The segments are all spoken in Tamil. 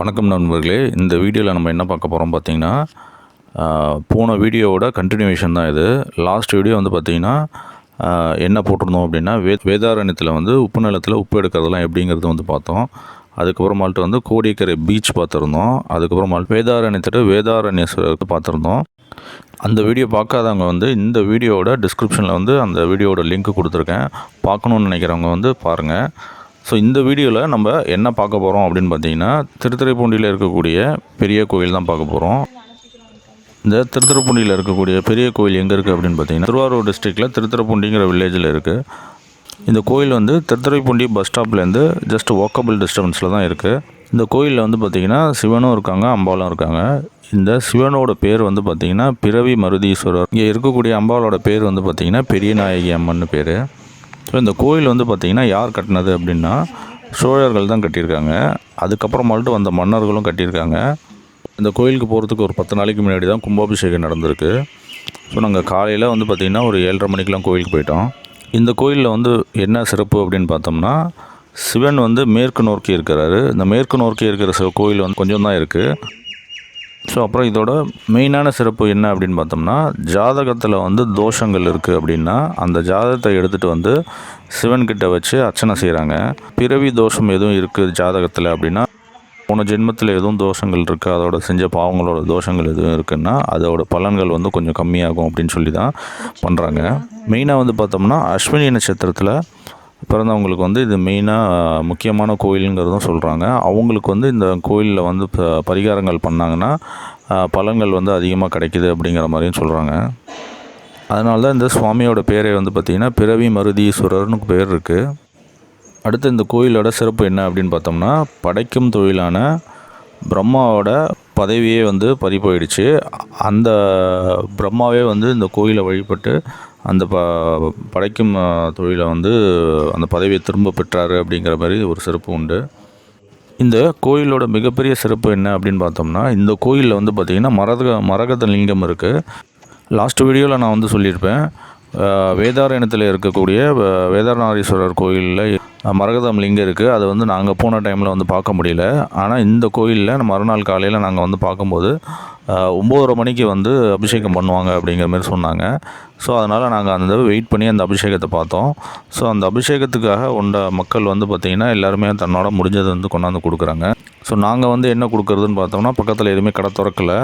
வணக்கம் நண்பர்களே. இந்த வீடியோவில் நம்ம என்ன பார்க்க போகிறோம் பார்த்தீங்கன்னா போன வீடியோவோட கண்டினியூவேஷன் தான் இது. லாஸ்ட் வீடியோ வந்து பார்த்திங்கன்னா என்ன போட்டிருந்தோம் அப்படின்னா வே வேதாரண்யத்தில் வந்து உப்பு நிலத்தில் உப்பு எடுக்கிறதெல்லாம் எப்படிங்கிறது வந்து பார்த்தோம். அதுக்கப்புறமால்ட்டு வந்து கோடியக்கரை பீச் பார்த்துருந்தோம். அதுக்கப்புறமால் வேதாரண்யத்தில் வேதாரண்யேஸ்வரத்தை பார்த்துருந்தோம். அந்த வீடியோ பார்க்காதவங்க வந்து இந்த வீடியோவோட டிஸ்கிரிப்ஷனில் வந்து அந்த வீடியோவோட லிங்க் கொடுத்துருக்கேன். பார்க்கணுன்னு நினைக்கிறவங்க வந்து பாருங்கள் ஸோ இந்த வீடியோவில் நம்ம என்ன பார்க்க போகிறோம் அப்படின்னு பார்த்தீங்கன்னா திருத்துறைப்பூண்டியில் இருக்கக்கூடிய பெரிய கோயில் தான் பார்க்க போகிறோம் இந்த திருத்துறைப்பூண்டியில் இருக்கக்கூடிய பெரிய கோயில் எங்கே இருக்குது அப்படின்னு பார்த்தீங்கன்னா திருவாரூர் டிஸ்ட்ரிக்டில் திருத்துறைப்பூண்டிங்கிற வில்லேஜில் இருக்குது இந்த கோயில் வந்து திருத்துறைப்பூண்டி பஸ் ஸ்டாப்லேருந்து ஜஸ்ட் வாக்கபிள் டிஸ்டன்ஸில் தான் இருக்குது இந்த கோயிலில் வந்து பார்த்திங்கன்னா சிவனும் இருக்காங்க அம்பாலும் இருக்காங்க. இந்த சிவனோட பேர் வந்து பார்த்திங்கன்னா பிறவி மருதீஸ்வரர். இங்கே இருக்கக்கூடிய அம்பாலோட பேர் வந்து பார்த்திங்கன்னா பெரிய நாயகி அம்மன் பேர். ஸோ இந்த கோயில் வந்து பார்த்திங்கன்னா யார் கட்டினது அப்படின்னா சோழர்கள் தான் கட்டியிருக்காங்க. அதுக்கப்புறமால்ட்டு வந்த மன்னர்களும் கட்டியிருக்காங்க. இந்த கோயிலுக்கு போகிறதுக்கு ஒரு பத்து நாளைக்கு முன்னாடி தான் கும்பாபிஷேகம் நடந்திருக்கு. ஸோ நாங்கள் காலையில் வந்து பார்த்திங்கன்னா ஒரு ஏழரை மணிக்கெலாம் கோயிலுக்கு போயிட்டோம். இந்த கோயிலில் வந்து என்ன சிறப்பு அப்படின்னு பார்த்தோம்னா சிவன் வந்து மேற்கு நோக்கி இருக்கிறாரு. இந்த மேற்கு நோக்கி இருக்கிற கோயில் வந்து கொஞ்சம் தான் இருக்குது ஸோ அப்புறம் இதோட மெயினான சிறப்பு என்ன அப்படின்னு பார்த்தோம்னா ஜாதகத்தில் வந்து தோஷங்கள் இருக்குது அப்படின்னா அந்த ஜாதகத்தை எடுத்துகிட்டு வந்து சிவன்கிட்ட வச்சு அர்ச்சனை செய்கிறாங்க பிறவி தோஷம் எதுவும் இருக்குது ஜாதகத்தில் அப்படின்னா போன ஜென்மத்தில் எதுவும் தோஷங்கள் இருக்குது அதோட செஞ்ச பாவங்களோட தோஷங்கள் எதுவும் இருக்குன்னா அதோட பலன்கள் வந்து கொஞ்சம் கம்மியாகும் அப்படின்னு சொல்லி தான் பண்ணுறாங்க மெயினாக வந்து பார்த்தோம்னா அஸ்வினி நட்சத்திரத்தில் பிறந்தவங்களுக்கு வந்து இது மெயினாக முக்கியமான கோயிலுங்கிறதும் சொல்கிறாங்க அவங்களுக்கு வந்து இந்த கோயிலில் வந்து ப- பரிகாரங்கள் பண்ணாங்கன்னா பழங்கள் பலன்கள் வந்து அதிகமாக கிடைக்குது அப்படிங்கிற மாதிரியும் சொல்கிறாங்க அதனால தான் இந்த சுவாமியோட பேரே வந்து பார்த்திங்கன்னா பிறவி மருதீஸ்வரர்னு பேர் இருக்குது அடுத்து இந்த கோயிலோட சிறப்பு என்ன அப்படின்னு பார்த்தோம்னா படைக்கும் தொழிலான பிரம்மாவோட பதவியே வந்து பறி போயிடுச்சு அந்த பிரம்மாவே வந்து இந்த கோயிலை வழிபட்டு அந்த ப படைக்கும் தொழிலை வந்து அந்த பதவியை திரும்ப பெற்றார் அப்படிங்கிற மாதிரி ஒரு சிறப்பு உண்டு. இந்த கோயிலோட மிகப்பெரிய சிறப்பு என்ன அப்படின்னு பார்த்தோம்னா இந்த கோயிலில் வந்து பார்த்திங்கன்னா மரக மரகத லிங்கம் இருக்குது லாஸ்ட் வீடியோவில் நான் வந்து சொல்லியிருப்பேன். அஹ், வேதாரண்யத்தில் இருக்கக்கூடிய வேதாரநாதீஸ்வரர் கோயிலில் மரகதம் லிங்கம் இருக்குது அதை வந்து நாங்கள் போன டைமில் வந்து பார்க்க முடியல. ஆனால் இந்த கோயிலில் மறுநாள் காலையில் நாங்கள் வந்து பார்க்கும்போது ஒம்போதரை மணிக்கு வந்து அபிஷேகம் பண்ணுவாங்க அப்படிங்கிற மாதிரி சொன்னாங்க. ஸோ அதனால் நாங்கள் அந்த வெயிட் பண்ணி அந்த அபிஷேகத்தை பார்த்தோம். ஸோ அந்த அபிஷேகத்துக்காக உண்ட மக்கள் வந்து பார்த்திங்கன்னா எல்லாருமே தன்னோட முடிஞ்சதை வந்து கொண்டாந்து கொடுக்குறாங்க. ஸோ நாங்கள் வந்து என்ன கொடுக்குறதுன்னு பார்த்தோம்னா பக்கத்தில் எதுவுமே கடை திறக்கல.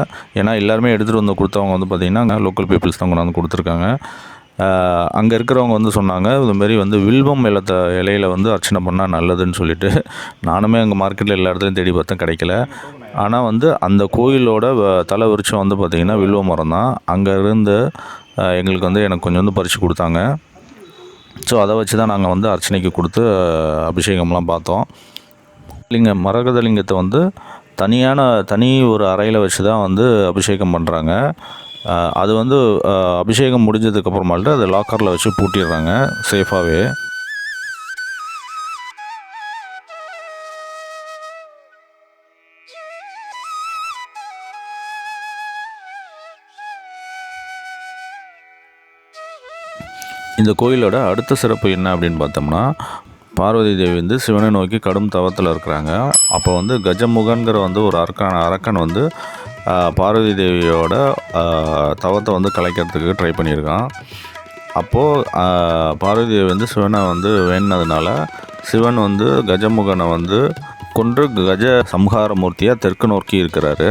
ஏன்னா எல்லாருமே எடுத்துகிட்டு வந்து கொடுத்தவங்க வந்து பார்த்திங்கன்னா லோக்கல் பீப்புள்ஸ் தான் கொண்டாந்து கொடுத்துருக்காங்க. அங்கே இருக்கிறவங்க வந்து சொன்னாங்க இதுமாரி வந்து வில்வம் இலத்த இலையில வந்து அர்ச்சனை பண்ணால் நல்லதுன்னு சொல்லிட்டு. நானுமே அங்கே மார்க்கெட்டில் எல்லா இடத்துலையும் தேடி பார்த்தேன் கிடைக்கல. ஆனால் வந்து அந்த கோயிலோட வ- தலை விருட்சம் வந்து பார்த்திங்கன்னா வில்வ மரம் தான். அங்கே இருந்து எங்களுக்கு வந்து எனக்கு கொஞ்சம் வந்து பறித்து கொடுத்தாங்க. ஸோ அதை வச்சு தான் நாங்கள் வந்து அர்ச்சனைக்கு கொடுத்து அபிஷேகம்லாம் பார்த்தோம். லிங்கம் மரகத லிங்கத்தை வந்து தனியான தனி ஒரு அறையில் வச்சு தான் வந்து அபிஷேகம் பண்ணுறாங்க அது வந்து அபிஷேகம் முடிஞ்சதுக்கப்புறமால்ட்டு அதை லாக்கரில் வச்சு பூட்டிடுறாங்க சேஃபாகவே இந்த கோயிலோட அடுத்த சிறப்பு என்ன அப்படின்னு பார்த்தோம்னா பார்வதி தேவி வந்து சிவனை நோக்கி கடும் தவத்தில் இருக்கிறாங்க. அப்போ வந்து கஜமுகன்கிற வந்து ஒரு அரக்கன் அரக்கன் வந்து பார்வதி தேவியோட தவத்தை வந்து கலைக்கிறதுக்கு ட்ரை பண்ணியிருக்கான். அப்போது பார்வதி தேவி வந்து சிவனை வந்து வேணுனதுனால சிவன் வந்து கஜமுகனை வந்து கொன்று கஜ சம்ஹார மூர்த்தியாக தெற்கு நோக்கி இருக்கிறாரு.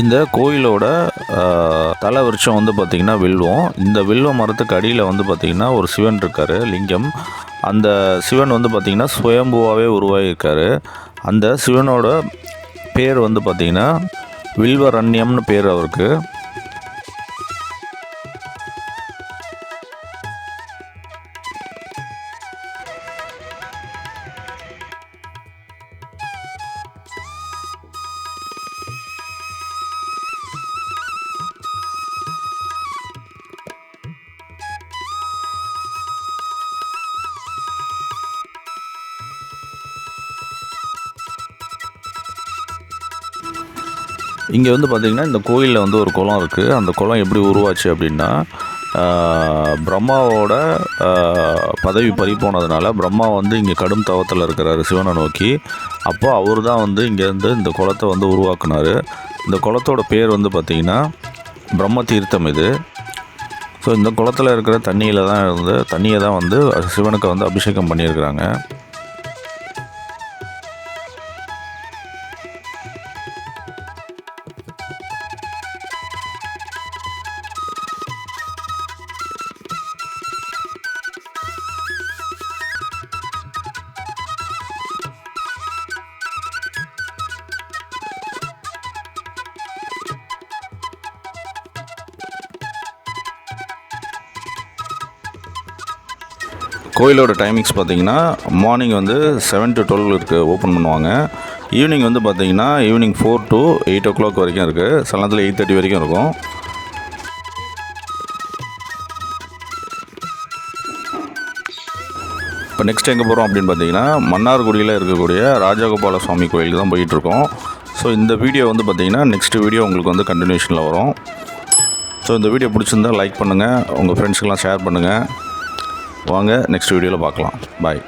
இந்த கோயிலோட தலை விருட்சம் வந்து பார்த்திங்கன்னா வில்வம். இந்த வில்வ மரத்துக்கு அடியில் வந்து பார்த்திங்கன்னா ஒரு சிவன் இருக்கார் லிங்கம். அந்த சிவன் வந்து பார்த்திங்கன்னா சுயம்புவாகவே உருவாகியிருக்காரு. அந்த சிவனோட பேர் வந்து பார்த்திங்கன்னா வில்வரண்யம்னு பேர் அவருக்கு. இங்கே வந்து பார்த்திங்கன்னா இந்த கோயிலில் வந்து ஒரு குளம் இருக்குது அந்த குளம் எப்படி உருவாச்சு அப்படின்னா பிரம்மாவோட பதவி பறி போனதுனால பிரம்மா வந்து இங்கே கடும் தவத்தில் இருக்கிறாரு சிவனை நோக்கி. அப்போ அவர் தான் வந்து இங்கேருந்து இந்த குளத்தை வந்து உருவாக்குனார். இந்த குளத்தோட பேர் வந்து பார்த்திங்கன்னா பிரம்ம தீர்த்தம் இது. ஸோ இந்த குளத்தில் இருக்கிற தண்ணியில் தான் இருந்து தண்ணியை தான் வந்து சிவனுக்கு வந்து அபிஷேகம் பண்ணியிருக்கிறாங்க. கோயிலோட டைமிங்ஸ் பார்த்தீங்கன்னா மார்னிங் வந்து செவன் டு டுவெல் இருக்குது ஓப்பன் பண்ணுவாங்க. ஈவினிங் வந்து பார்த்தீங்கன்னா evening four to eight o'clock வரைக்கும் இருக்குது சில நேரத்தில் எயிட் தேர்ட்டி வரைக்கும் இருக்கும். இப்போ நெக்ஸ்ட் எங்கே போகிறோம் அப்படின்னு பார்த்தீங்கன்னா மன்னார்குடியில் இருக்கக்கூடிய ராஜகோபால சுவாமி கோயிலுக்கு தான் போயிட்டுருக்கோம். ஸோ இந்த வீடியோ வந்து பார்த்தீங்கன்னா நெக்ஸ்ட் வீடியோ உங்களுக்கு வந்து கண்டினியூஷனில் வரும். ஸோ இந்த வீடியோ பிடிச்சிருந்தா லைக் பண்ணுங்கள் உங்கள் ஃப்ரெண்ட்ஸுக்கெல்லாம் ஷேர் பண்ணுங்கள் வாங்க நெக்ஸ்ட் வீடியோவில் பார்க்கலாம். பாய்